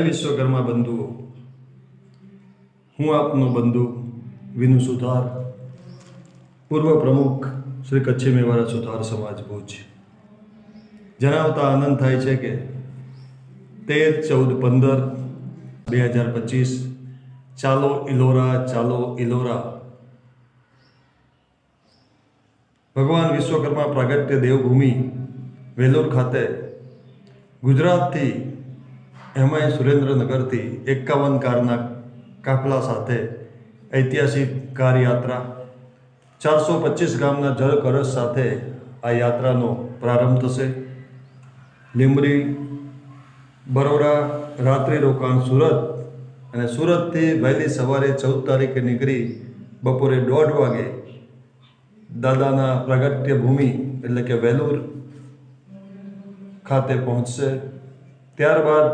વિશ્વકર્મા બંધુઓ. હું આપનો બંધુ વિનુ સુથાર પૂર્વ પ્રમુખ શ્રી કચ્છી મેવાડા સુથાર સમાજ ભુજ. જણાવતા આનંદ થાય છે કે તેર, ચૌદ, પંદર, બે હજાર પચીસ, ચાલો ઇલોરા ચાલો ઇલોરા. ભગવાન વિશ્વકર્મા પ્રાગટ્ય દેવભૂમિ વેલોર ખાતે ગુજરાતથી એમાંય સુરેન્દ્રનગરથી એકાવન કારના કાફલા સાથે ઐતિહાસિક કાર યાત્રા ચારસો પચીસ ગામના જળ કળશ સાથે આ યાત્રાનો પ્રારંભ થશે. લીંબડી, બરોડા, રાત્રિ રોકાણ સુરત અને સુરતથી વહેલી સવારે ચૌદ તારીખે નીકળી બપોરે દોઢ વાગે દાદાના પ્રાગટ્ય ભૂમિ એટલે કે વેલુર ખાતે પહોંચશે. ત્યારબાદ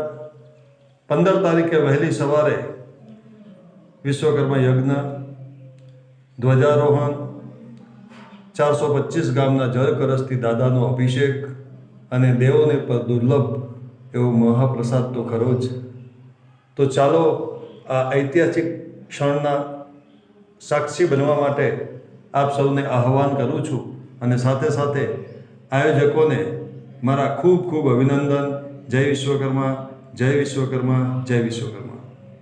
પંદર તારીખે વહેલી સવારે વિશ્વકર્મા યજ્ઞ, ધ્વજારોહણ, ચારસો પચીસ ગામના જળ કળશથી દાદાનો અભિષેક અને દેવોને પર દુર્લભ એવો મહાપ્રસાદ તો ખરો જ. તો ચાલો આ ઐતિહાસિક ક્ષણના સાક્ષી બનવા માટે આપ સૌને આહવાન કરું છું અને સાથે સાથે આયોજકોને મારા ખૂબ ખૂબ અભિનંદન. જય વિશ્વકર્મા. જય વિશ્વકર્મા જય વિશ્વકર્મા.